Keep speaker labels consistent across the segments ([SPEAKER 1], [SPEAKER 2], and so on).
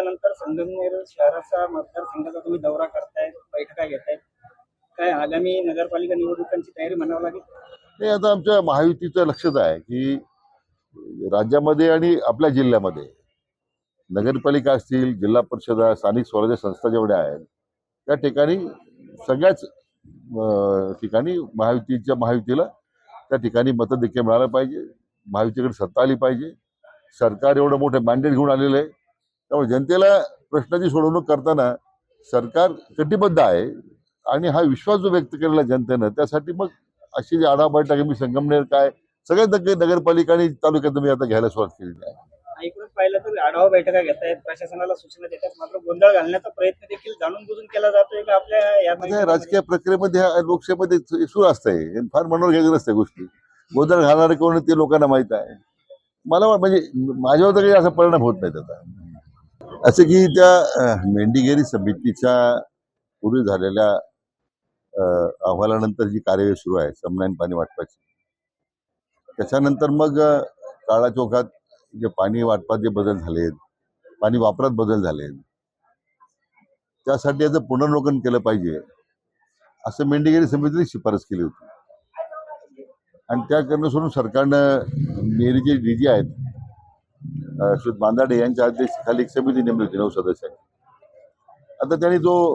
[SPEAKER 1] दिवसानंतर संगमनेर शहराचा मतदारसंघाचा तुम्ही दौरा करताय बैठका घेताय. काय आगामी नगरपालिका निवडणुकांची तयारी म्हणावं लागेल?
[SPEAKER 2] हे आता आमच्या महायुतीचं लक्षच आहे की राज्यामध्ये आणि आपल्या जिल्ह्यामध्ये नगरपालिका असतील जिल्हा परिषदा स्थानिक स्वराज्य संस्था जेवढ्या आहेत त्या ठिकाणी सगळ्याच ठिकाणी महायुतीच्या महायुतीला त्या ठिकाणी मतं देखील मिळालं पाहिजे. महायुतीकडे सत्ता आली पाहिजे. सरकार एवढं मोठं मॅन्डेट घेऊन आलेलं आहे. त्यामुळे जनतेला प्रश्नाची सोडवणूक करताना सरकार कटिबद्ध आहे आणि हा विश्वास जो व्यक्त केलेला जनतेनं त्यासाठी मग अशी जी आढावा बैठक आहे, मी संगमनेर काय सगळ्याच नगर नगरपालिका आणि तालुक्यात मी आता घ्यायला सुरुवात केलेली आहे.
[SPEAKER 1] ऐकूनच पाहिलं तर आढावा बैठका घेतायत प्रशासनाला सूचना देतात मात्र गोंधळ घालण्याचा प्रयत्न देखील जाणून बुजून केला जातोय का आपल्या
[SPEAKER 2] राजकीय प्रक्रियेमध्ये सु- सुरू असतंय फार मनावर घ्यायचं नसते गोष्टी. गोंधळ घालणारे कोण ते लोकांना माहीत आहे. मला म्हणजे माझ्यावर तर काही असा परिणाम होत नाही त्याचा असं की त्या अं, मेंढीगेरी समितीच्या पूर्वी झालेल्या अहवालानंतर जी कार्यवाही सुरू आहे समनाईन पाणी वाटपाची. त्याच्यानंतर मग काळा चौकात जे पाणी वाटपात जे बदल झालेत पाणी वापरात बदल झालेत त्यासाठी याचं पुनर्लोकन केलं पाहिजे असं मेंढीगिरी समितीने शिफारस केली होती. आणि त्या करणं सोडून सरकारनं मेरीचे डी जी आहेत अं, बांदाडे यांच्या अध्यक्षतेखाली एक समिती नेमली होती नऊ सदस्यांची. आता त्यांनी जो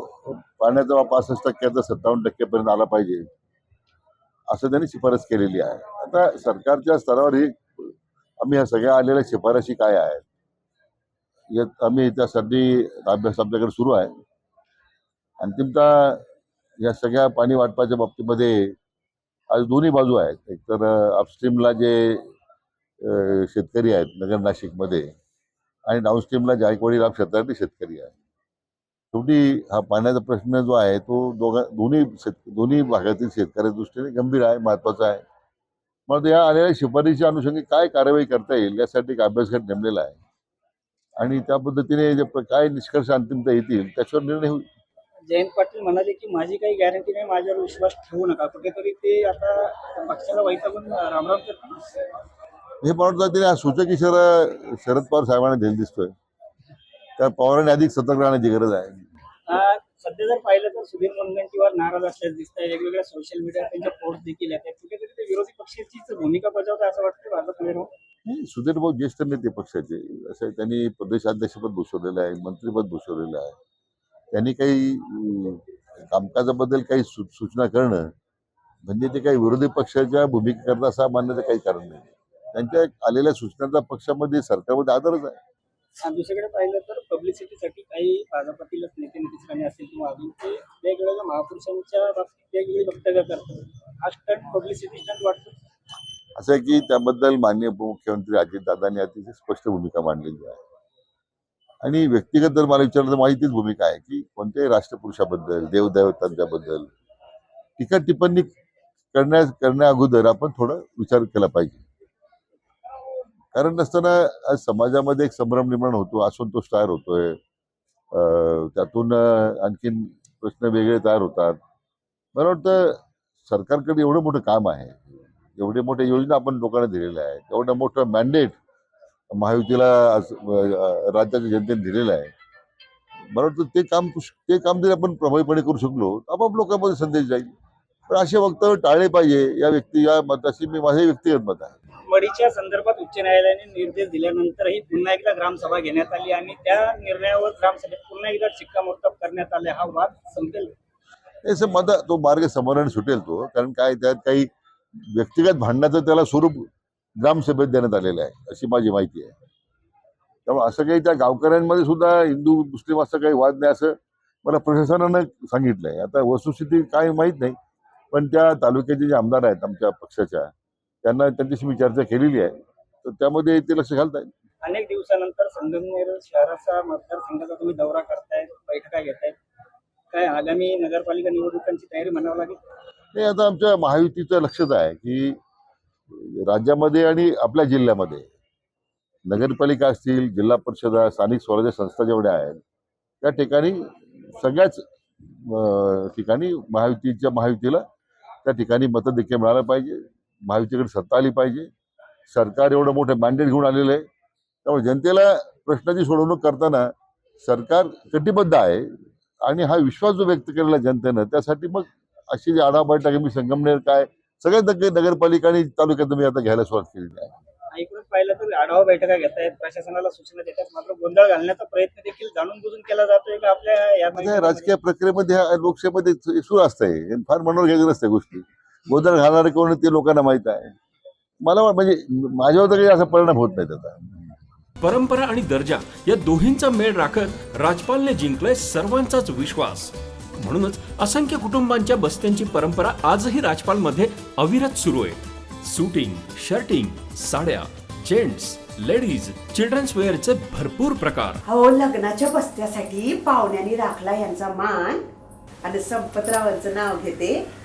[SPEAKER 2] पाण्याचा वापर पासष्ट टक्क्याचा सत्तावन्न टक्क्यापर्यंत आला पाहिजे असं त्यांनी शिफारस केलेली आहे. आता सरकारच्या स्तरावर ही आम्ही ह्या सगळ्या आलेल्या शिफारशी काय आहेत? यात आम्ही त्यासाठी अभ्यास आमच्याकडे सुरू आहे. अंतिमतः या सगळ्या पाणी वाटपाच्या बाबतीमध्ये आज दोन्ही बाजू आहेत. एकतर अपस्ट्रीमला जे शेतकरी आहेत नगर नाशिकमध्ये. आणि डाऊनस्ट्रीमला जायकवाडी लाभ क्षेत्रातले शेतकरी आहेत. शेवटी हा पाण्याचा प्रश्न जो आहे तो दोघा दोन्ही शेत दोन्ही भागातील शेतकऱ्याच्या दृष्टीने गंभीर आहे महत्त्वाचा आहे. मग या आलेल्या शिफारशीच्या अनुषंगी काय कारवाई करता येईल यासाठी एक अभ्यासगट नेमलेला आहे. आणि त्या पद्धतीने जे काय निष्कर्ष अंतिमता येतील त्याच्यावर निर्णय होईल.
[SPEAKER 1] जयंत पाटील म्हणाले की माझी काही गॅरंटी नाही माझ्यावर विश्वास ठेवू नका. कुठेतरी ते आता पक्षाला वैतागून रामराम करतात
[SPEAKER 2] हे मला वाटतं हा सूचक इशारा शरद पवार साहेबांना दिला दिसतोय. त्या पवारांनी अधिक सतर्क राहण्याची गरज आहे.
[SPEAKER 1] सध्या जर पाहिलं तर सुधीर मुनगंटीवार नाराज दिसत आहे वेगवेगळ्या सोशल त्यांच्या पोस्ट देखील आहेत कुठेतरी ते विरोधी पक्षाचीच भूमिका बजावतात असं वाटतं
[SPEAKER 2] नाही, सुधीर भाऊ ज्येष्ठ नेते पक्षाचे. असं त्यांनी प्रदेशाध्यक्षपद भूषवलेलं आहे मंत्रीपद भूषवलेलं आहे. त्यांनी काही कामकाजाबद्दल काही सूचना करणं म्हणजे ते काही विरोधी पक्षाच्या भूमिकेकरता असं मानण्याचं काही कारण नाही. त्यांच्या आलेल्या सूचनांचा पक्षामध्ये सरकारमध्ये आदरच आहे.
[SPEAKER 1] दुसरीकडे पाहिलं तर पब्लिसिटीसाठी काही भाजपातीलच नेते राणे असतील किंवा अजून ते वेगवेगळ्या महापुरुषांच्या बाबतीत वेगवेगळी वक्तव्य करतात. हा स्टंट पब्लिसिटी स्टंट वाटतो
[SPEAKER 2] असं आहे की त्याबद्दल माननीय उपमुख्यमंत्री अजितदादांनी अतिशय स्पष्ट भूमिका मांडलेली आहे. आणि व्यक्तिगत जर मला विचारलं तर माझी तीच भूमिका आहे की कोणत्याही राष्ट्रपुरुषाबद्दल देवदेवतांच्याबद्दल टीका टिप्पणी करण्या करण्या अगोदर आपण थोडा विचार केला पाहिजे. कारण नसताना आज समाजामध्ये एक संभ्रम निर्माण होतो असंतोष तयार होतोय. त्यातून आणखीन प्रश्न वेगळे तयार होतात. मला वाटतं सरकारकडे एवढं मोठं काम आहे एवढे मोठ्या योजना आपण लोकांना दिलेल्या आहेत एवढं मोठं मॅन्डेट महायुतीला राज्याच्या जनतेने दिलेलं आहे. मला वाटतं ते काम ते काम जरी आपण प्रभावीपणे करू शकलो आपाप आपोआप लोकांमध्ये संदेश जाईल. पण असे वक्तव्य टाळले पाहिजे या व्यक्ती या मताशी मी माझे व्यक्तिगत मत आहे.
[SPEAKER 1] मडीच्या संदर्भात उच्च न्यायालयाने निर्देश दिल्यानंतरही पुन्हा एकदा ग्रामसभा घेण्यात आली आणि त्या निर्णयावर ग्रामसभेत पुन्हा एकदा शिक्कामोर्तब करण्यात आले. हा वाद संपेल.
[SPEAKER 2] असं मत तो मार्ग समरण सुटेल तो. कारण काय त्यात काही व्यक्तिगत भांडणाचं त्याला स्वरूप ग्रामसभेत देण्यात आलेलं आहे अशी माझी माहिती आहे. त्यामुळे असं काही त्या गावकऱ्यांमध्ये सुद्धा हिंदू मुस्लिम असं काही वाद नाही असं मला प्रशासनानं सांगितलंय. आता वस्तुस्थिती काय माहीत नाही पण त्या तालुक्याचे जे आमदार आहेत आमच्या पक्षाच्या त्यांना त्यांच्याशी मी चर्चा केलेली आहे. तर त्यामध्ये ते लक्ष घालताय
[SPEAKER 1] अनेक दिवसानंतर संगमनेर शहराचा मतदारसंघाचा तुम्ही दौरा करताय बैठका घेताय काय आगामी नगरपालिका निवडणुकांची तयारी म्हणावं लागेल?
[SPEAKER 2] हे आता आमच्या महायुतीचं लक्षच आहे की राज्यामध्ये आणि आपल्या जिल्ह्यामध्ये नगरपालिका असतील जिल्हा परिषदा स्थानिक स्वराज्य संस्था जेवढ्या आहेत त्या ठिकाणी सगळ्याच ठिकाणी महायुतीच्या महायुतीला त्या ठिकाणी मतं देखील मिळायला पाहिजे. महायुतीकडे सत्ता आली पाहिजे. सरकार एवढं मोठं मॅन्डेट घेऊन आलेलं आहे. त्यामुळे जनतेला प्रश्नाची सोडवणूक करताना सरकार कटिबद्ध आहे आणि हा विश्वास जो व्यक्त केलेला जनतेनं त्यासाठी मग अशी जी आढावा बैठक आहे, मी संगमनेर काय सगळ्याच नगर नगरपालिका आणि तालुक्यात मी आता घ्यायला सुरुवात केलेली आहे.
[SPEAKER 1] पाहिलं तर आढावा बैठका घेत आहेत प्रशासनाला सूचना देतात मात्र गोंधळ घालण्याचा प्रयत्न देखील जाणून बुजून केला जातोय का आपल्या या
[SPEAKER 2] राजकीय प्रक्रियेमध्ये हे सुरू असतंय. फार मनोर घ्यायचं नसत्या गोष्टी गोंधळ घालणारे कोण ते लोकांना माहीत आहे. मला म्हणजे माझ्यावर तर काही असा परिणाम होत नाही त्याचा.
[SPEAKER 3] परंपरा आणि दर्जा या दोन्हींचा मेळ राखत राजपालने जिंकलाय सर्वांचाच विश्वास. म्हणूनच असंख्य कुटुंबांच्या बस्त्यांची परंपरा आजही राजपालमध्ये अविरत सुरू आहे. सुटिंग शर्टिंग साड्या जेंट्स लेडीज चिल्ड्रन्स वेअरचे भरपूर प्रकार.
[SPEAKER 4] हो लग्नाच्या बस्त्यासाठी पाहुण्यांनी राखला यांचा मान. आणि संपतरावांचं नाव घेते.